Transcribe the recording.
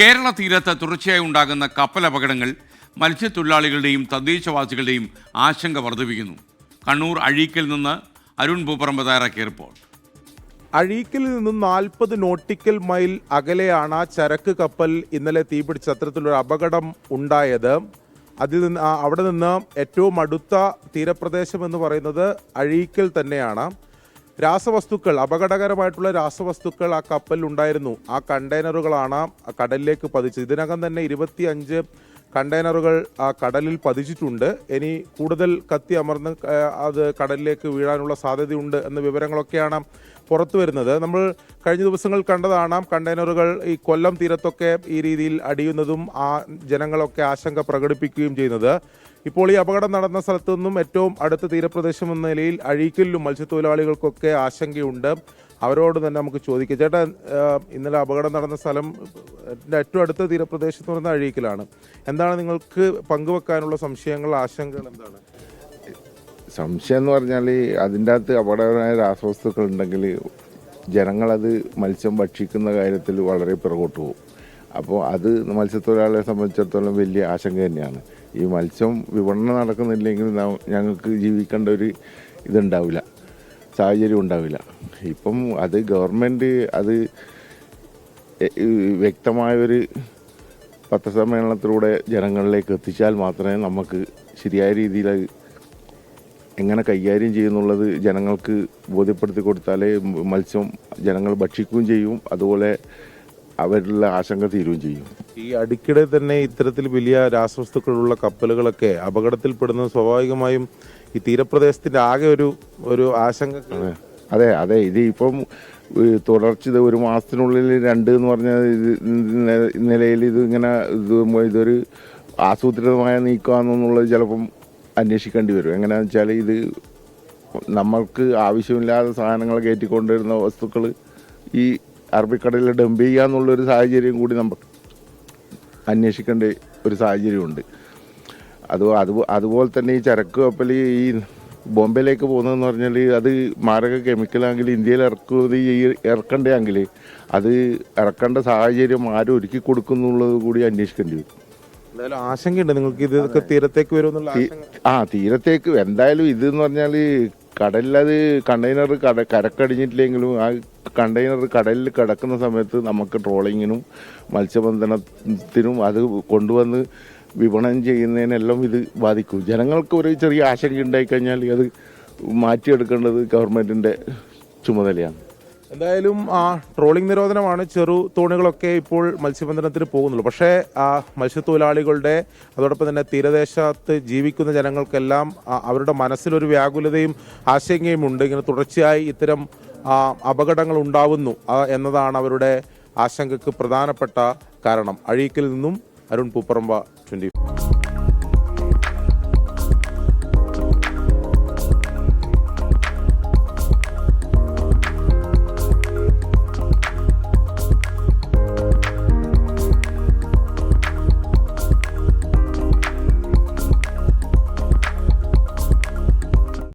കേരള തീരത്ത് തുടർച്ചയായി ഉണ്ടാകുന്ന കപ്പൽ അപകടങ്ങൾ മത്സ്യത്തൊഴിലാളികളുടെയും തദ്ദേശവാസികളുടെയും ആശങ്ക വർദ്ധിപ്പിക്കുന്നു. കണ്ണൂർ അഴീക്കൽ നിന്ന് അരുൺ പൂപ്പറമ്പ് തയ്യാറാക്കിയ റിപ്പോർട്ട്. അഴീക്കിൽ നിന്നും നാൽപ്പത് നോട്ടിക്കൽ മൈൽ അകലെയാണ് ആ ചരക്ക് കപ്പൽ ഇന്നലെ തീപിടിച്ച അത്തരത്തിലൊരു അപകടം ഉണ്ടായത്. അതിൽ നിന്ന് അവിടെ നിന്ന് ഏറ്റവും അടുത്ത തീരപ്രദേശം എന്ന് പറയുന്നത് അഴീക്കൽ തന്നെയാണ്. രാസവസ്തുക്കൾ അപകടകരമായിട്ടുള്ള രാസവസ്തുക്കൾ ആ കപ്പലിൽ ഉണ്ടായിരുന്നു. ആ കണ്ടെയ്നറുകളാണ് കടലിലേക്ക് പതിച്ചത്. ഇതിനകം തന്നെ ഇരുപത്തി കണ്ടെയ്നറുകൾ ആ കടലിൽ പതിച്ചിട്ടുണ്ട്. ഇനി കൂടുതൽ കത്തി അമർന്ന് അത് കടലിലേക്ക് വീഴാനുള്ള സാധ്യതയുണ്ട് എന്ന വിവരങ്ങളൊക്കെയാണ് പുറത്തു വരുന്നത്. നമ്മൾ കഴിഞ്ഞ ദിവസങ്ങൾ കണ്ടതാണ് കണ്ടെയ്നറുകൾ ഈ കൊല്ലം തീരത്തൊക്കെ ഈ രീതിയിൽ അടിയുന്നതും ആ ജനങ്ങളൊക്കെ ആശങ്ക പ്രകടിപ്പിക്കുകയും ചെയ്യുന്നത്. ഇപ്പോൾ ഈ അപകടം നടന്ന സ്ഥലത്തു നിന്നും ഏറ്റവും അടുത്ത തീരപ്രദേശം എന്ന നിലയിൽ അഴീക്കലിലും മത്സ്യത്തൊഴിലാളികൾക്കൊക്കെ ആശങ്കയുണ്ട്. അവരോട് തന്നെ നമുക്ക് ചോദിക്കാം. ചേട്ടാ ഇന്നലെ അപകടം നടന്ന സ്ഥലം ഏറ്റവും അടുത്ത തീരപ്രദേശത്ത് എന്ന് അഴീക്കലാണ്. എന്താണ് നിങ്ങൾക്ക് പങ്കുവെക്കാനുള്ള സംശയങ്ങൾ ആശങ്കകൾ എന്താണ്? സംശയം എന്ന് പറഞ്ഞാൽ അതിന്റെ അകത്ത് അപകടകരമായ രാസവസ്തുക്കൾ ഉണ്ടെങ്കിൽ ജനങ്ങളത് മത്സ്യം ഭക്ഷിക്കുന്ന കാര്യത്തിൽ വളരെ പിറകോട്ട് പോകും. അപ്പോൾ അത് മത്സ്യത്തൊഴിലാളിയെ സംബന്ധിച്ചിടത്തോളം വലിയ ആശങ്ക തന്നെയാണ്. ഈ മത്സ്യം വിപണനം നടക്കുന്നില്ലെങ്കിൽ ഞങ്ങൾക്ക് ജീവിക്കേണ്ട ഒരു ഇതുണ്ടാവില്ല. സാഹചര്യം ഉണ്ടാവില്ല. ഇപ്പം അത് ഗവൺമെന്റ് അത് വ്യക്തമായൊരു പത്രസമ്മേളനത്തിലൂടെ ജനങ്ങളിലേക്ക് എത്തിച്ചാൽ മാത്രമേ നമുക്ക് ശരിയായ രീതിയിൽ എങ്ങനെ കൈകാര്യം ചെയ്യുന്നുള്ളത് ജനങ്ങൾക്ക് ബോധ്യപ്പെടുത്തി കൊടുത്താലേ മത്സ്യം ജനങ്ങൾ ഭക്ഷിക്കുകയും ചെയ്യും. അതുപോലെ അവരുടെ ആശങ്ക തീരുകയും ചെയ്യും. ഈ അടുക്കിടെ തന്നെ ഇത്തരത്തിൽ വലിയ രാസവസ്തുക്കളുള്ള കപ്പലുകളൊക്കെ അപകടത്തിൽപ്പെടുന്നത് സ്വാഭാവികമായും ഈ തീരപ്രദേശത്തിന്റെ ആകെ ഒരു ഒരു ആശങ്ക. അതെ അതെ ഇത് ഇപ്പം തുടർച്ച ഒരു മാസത്തിനുള്ളിൽ രണ്ട് എന്ന് പറഞ്ഞ നിലയിൽ ഇത് ഇങ്ങനെ ഇത് ഇതൊരു ആസൂത്രിതമായ നീക്കമാണെന്നുള്ളത് ചിലപ്പം അന്വേഷിക്കേണ്ടി വരും. എങ്ങനെയാണെന്ന് വെച്ചാൽ ഇത് നമ്മൾക്ക് ആവശ്യമില്ലാത്ത സാധനങ്ങൾ കയറ്റിക്കൊണ്ടിരുന്ന വസ്തുക്കൾ ഈ അറബിക്കടലിൽ ഡംപ് ചെയ്യുക എന്നുള്ളൊരു സാഹചര്യം കൂടി നമ്മൾ അന്വേഷിക്കേണ്ട ഒരു സാഹചര്യമുണ്ട്. അത് അത് അതുപോലെ തന്നെ ഈ ചരക്ക് കപ്പൽ ഈ ബോംബെയിലേക്ക് പോകുന്നതെന്ന് പറഞ്ഞാൽ അത് മാരക കെമിക്കലാണെങ്കിൽ ഇന്ത്യയിൽ ഇറക്കുന്നത് ഈ ഇറക്കണ്ടെങ്കിൽ അത് ഇറക്കേണ്ട സാഹചര്യം ആരും ഒരുക്കി കൊടുക്കുന്നുള്ളത് കൂടി അന്വേഷിക്കേണ്ടി വരും. ആശങ്കയുണ്ട്. നിങ്ങൾക്ക് ഇതൊക്കെ തീരത്തേക്ക് ആശങ്ക ആ തീരത്തേക്ക്. എന്തായാലും ഇത് എന്ന് പറഞ്ഞാൽ കടലിലത് കണ്ടെയ്നർ കട കരക്കടിഞ്ഞിട്ടില്ലെങ്കിലും ആ കണ്ടെയ്നർ കടലിൽ കിടക്കുന്ന സമയത്ത് നമുക്ക് ട്രോളിങ്ങിനും മത്സ്യബന്ധനത്തിനും അത് കൊണ്ടുവന്ന് വിപണനം ചെയ്യുന്നതിനെല്ലാം ഇത് ബാധിക്കും. ജനങ്ങൾക്ക് ഒരു ചെറിയ ആശങ്ക ഉണ്ടായിക്കഴിഞ്ഞാൽ അത് മാറ്റിയെടുക്കേണ്ടത് ഗവൺമെന്റിന്റെ ചുമതലയാണ്. എന്തായാലും ആ ട്രോളിംഗ് നിരോധനമാണ് ചെറു തോണികളൊക്കെ ഇപ്പോൾ മത്സ്യബന്ധനത്തിന് പോകുന്നുള്ളൂ. പക്ഷേ ആ മത്സ്യത്തൊഴിലാളികളുടെ അതോടൊപ്പം തന്നെ തീരദേശത്ത് ജീവിക്കുന്ന ജനങ്ങൾക്കെല്ലാം അവരുടെ മനസ്സിലൊരു വ്യാകുലതയും ആശങ്കയും ഉണ്ട്. ഇങ്ങനെ തുടർച്ചയായി ഇത്തരം അപകടങ്ങൾ ഉണ്ടാവുന്നു എന്നതാണ് അവരുടെ ആശങ്കയ്ക്ക് പ്രധാനപ്പെട്ട കാരണം. അഴീക്കിൽ നിന്നും അരുൺ പൂപ്പറമ്പ ട്വന്റി